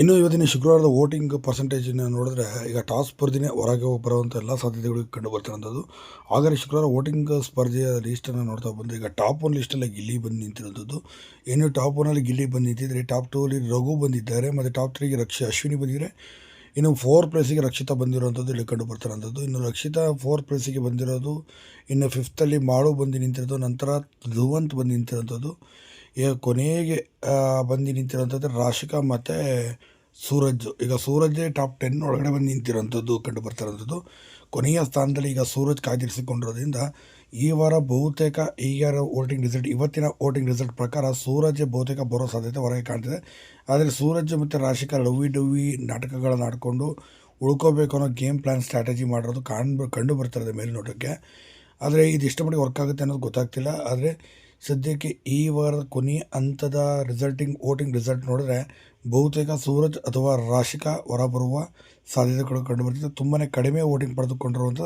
ಇನ್ನು ಇವತ್ತಿನ ಶುಕ್ರವಾರದ ವೋಟಿಂಗ್ ಪರ್ಸೆಂಟೇಜನ್ನು ನೋಡಿದ್ರೆ ಈಗ ಟಾಸ್ ಸ್ಪರ್ಧೆನೇ ಹೊರಗೆ ಬರುವಂಥ ಎಲ್ಲ ಸಾಧ್ಯತೆಗಳು ಕಂಡು ಬರ್ತಿರೋಂಥದ್ದು. ಹಾಗಾದರೆ ಶುಕ್ರವಾರ ವೋಟಿಂಗ್ ಸ್ಪರ್ಧೆಯ ಲೀಸ್ಟನ್ನು ನೋಡ್ತಾ ಬಂದರೆ ಈಗ ಟಾಪ್ ಒನ್ ಲಿಸ್ಟಲ್ಲಿ ಗಿಲ್ಲಿ ಬಂದು ನಿಂತಿರೋಂಥದ್ದು. ಇನ್ನು ಟಾಪ್ ಒನ್ನಲ್ಲಿ ಗಿಲ್ಲಿ ಬಂದು ನಿಂತಿದ್ದರೆ ಟಾಪ್ ಟೂ ಅಲ್ಲಿ ರಘು ಬಂದಿದ್ದಾರೆ, ಮತ್ತು ಟಾಪ್ ತ್ರೀಗೆ ರಕ್ಷಿ ಅಶ್ವಿನಿ ಬಂದಿದ್ದಾರೆ. ಇನ್ನು ಫೋರ್ ಪ್ಲೇಸಿಗೆ ರಕ್ಷಿತಾ ಬಂದಿರೋಂಥದ್ದು ಇಲ್ಲಿ ಕಂಡು ಬರ್ತಿರೋಂಥದ್ದು. ಇನ್ನು ರಕ್ಷಿತಾ ಫೋರ್ ಪ್ಲೇಸಿಗೆ ಬಂದಿರೋದು, ಇನ್ನು ಫಿಫ್ತಲ್ಲಿ ಮಾಳು ಬಂದು ನಿಂತಿರೋದು, ನಂತರ ಧುವಂತ್ ಬಂದು ನಿಂತಿರೋಂಥದ್ದು. ಈಗ ಕೊನೆಗೆ ಬಂದು ನಿಂತಿರೋಂಥದ್ದು ರಾಶಿಕಾ ಮತ್ತು ಸೂರಜ್. ಈಗ ಸೂರಜೇ ಟಾಪ್ ಟೆನ್ ಒಳಗಡೆ ಬಂದು ನಿಂತಿರೋಂಥದ್ದು ಕಂಡು ಬರ್ತಿರೋಂಥದ್ದು ಕೊನೆಯ ಸ್ಥಾನದಲ್ಲಿ ಈಗ ಸೂರಜ್ ಕಾಯ್ದಿರಿಸಿಕೊಂಡಿರೋದ್ರಿಂದ ಈ ವಾರ ಬಹುತೇಕ ಈಗ ವೋಟಿಂಗ್ ರಿಸಲ್ಟ್ ಇವತ್ತಿನ ವೋಟಿಂಗ್ ರಿಸಲ್ಟ್ ಪ್ರಕಾರ ಸೂರಜ್ ಬಹುತೇಕ ಬರೋ ಸಾಧ್ಯತೆ ಹೊರಗೆ ಕಾಣ್ತಿದೆ. ಆದರೆ ಸೂರಜ್ ಮತ್ತು ರಾಶಿಕಾ ಲವ್ವಿ ಡವ್ವಿ ನಾಟಕಗಳನ್ನು ಆಡಿಕೊಂಡು ಉಳ್ಕೋಬೇಕು ಅನ್ನೋ ಗೇಮ್ ಪ್ಲ್ಯಾನ್ ಸ್ಟ್ರಾಟಜಿ ಮಾಡಿರೋದು ಕಾಣ್ ಕಂಡು ಬರ್ತಿರೋದು ಮೇಲ್ನೋಟಕ್ಕೆ. ಆದರೆ ಇದು ಇಷ್ಟಪಟ್ಟು ವರ್ಕ್ ಆಗುತ್ತೆ ಅನ್ನೋದು ಗೊತ್ತಾಗ್ತಿಲ್ಲ. ಆದರೆ ಸದ್ಯಕ್ಕೆ ಈ ವಾರದ ಕೊನೆಯ ಹಂತದ ರಿಸಲ್ಟಿಂಗ್ ವೋಟಿಂಗ್ ರಿಸಲ್ಟ್ ನೋಡಿದ್ರೆ ಬಹುತೇಕ ಸೂರಜ್ ಅಥವಾ ರಾಶಿಕಾ ಹೊರಬರುವ ಸಾಧ್ಯತೆಗಳು ಕಂಡು ತುಂಬಾನೇ ತುಂಬಾ ಕಡಿಮೆ ವೋಟಿಂಗ್ ಪಡೆದುಕೊಂಡಿರುವಂಥ